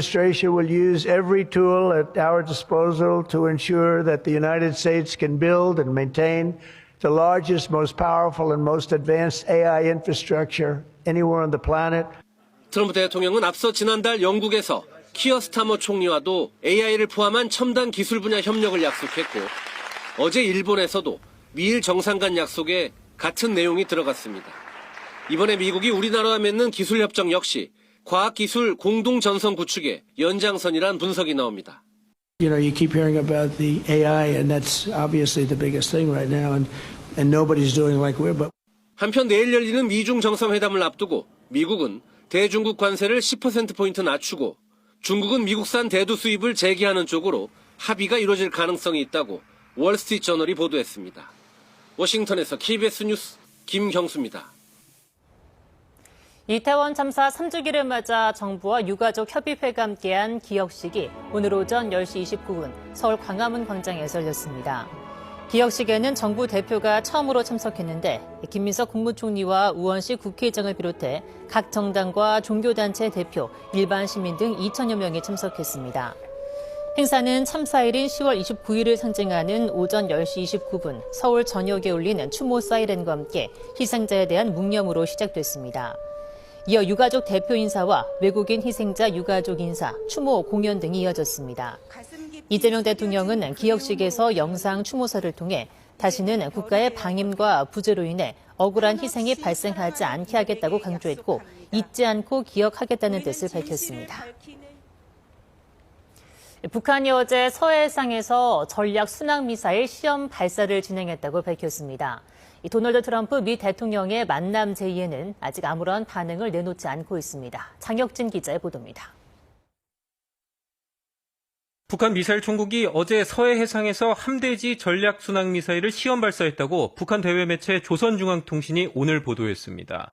administration will use every tool at our disposal to ensure that the United States can build and maintain the largest, most powerful, and most advanced AI infrastructure anywhere on the planet. 트럼프 대통령은 앞서 지난달 영국에서 키어 스타머 총리와도 AI를 포함한 첨단 기술 분야 협력을 약속했고 어제 일본에서도 미일 정상 간 약속에 같은 내용이 들어갔습니다. 이번에 미국이 우리나라와 맺는 기술 협정 역시 과학기술 공동 전선 구축의 연장선이란 분석이 나옵니다. You know, you keep hearing about the AI, and that's obviously the biggest thing right now, and, and nobody's doing like we're, but 한편 내일 열리는 미중 정상회담을 앞두고 미국은 대중국 관세를 10%포인트 낮추고 중국은 미국산 대두 수입을 재개하는 쪽으로 합의가 이루어질 가능성이 있다고 월스트리트 저널이 보도했습니다. 워싱턴에서 KBS 뉴스 김경수입니다. 이태원 참사 3주기를 맞아 정부와 유가족 협의회가 함께한 기억식이 오늘 오전 10시 29분 서울 광화문 광장에서 열렸습니다. 기억식에는 정부 대표가 처음으로 참석했는데 김민석 국무총리와 우원식 국회의장을 비롯해 각 정당과 종교단체 대표, 일반 시민 등 2천여 명이 참석했습니다. 행사는 참사일인 10월 29일을 상징하는 오전 10시 29분 서울 전역에 울리는 추모 사이렌과 함께 희생자에 대한 묵념으로 시작됐습니다. 이어 유가족 대표 인사와 외국인 희생자 유가족 인사, 추모 공연 등이 이어졌습니다. 이재명 대통령은 기억식에서 영상 추모사를 통해 다시는 국가의 방임과 부재로 인해 억울한 희생이 발생하지 않게 하겠다고 강조했고 잊지 않고 기억하겠다는 뜻을 밝혔습니다. 북한이 어제 서해상에서 전략 순항 미사일 시험 발사를 진행했다고 밝혔습니다. 이 도널드 트럼프 미 대통령의 만남 제의에는 아직 아무런 반응을 내놓지 않고 있습니다. 장혁진 기자의 보도입니다. 북한 미사일 총국이 어제 서해 해상에서 함대지 전략 순항 미사일을 시험 발사했다고 북한 대외 매체 조선중앙통신이 오늘 보도했습니다.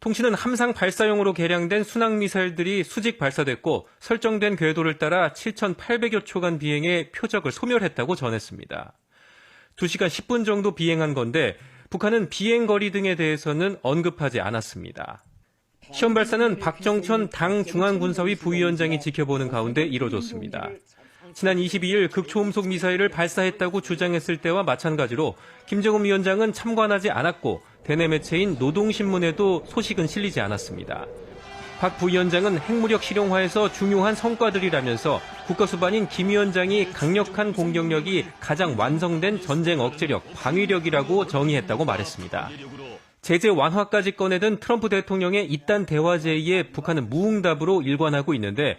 통신은 함상 발사용으로 개량된 순항 미사일들이 수직 발사됐고 설정된 궤도를 따라 7,800여 초간 비행해 표적을 소멸했다고 전했습니다. 2시간 10분 정도 비행한 건데 북한은 비행 거리 등에 대해서는 언급하지 않았습니다. 시험 발사는 박정천 당 중앙군사위 부위원장이 지켜보는 가운데 이뤄졌습니다. 지난 22일 극초음속 미사일을 발사했다고 주장했을 때와 마찬가지로 김정은 위원장은 참관하지 않았고 대내 매체인 노동신문에도 소식은 실리지 않았습니다. 박 부위원장은 핵무력 실용화에서 중요한 성과들이라면서 국가수반인 김 위원장이 강력한 공격력이 가장 완성된 전쟁 억제력, 방위력이라고 정의했다고 말했습니다. 제재 완화까지 꺼내든 트럼프 대통령의 이딴 대화 제의에 북한은 무응답으로 일관하고 있는데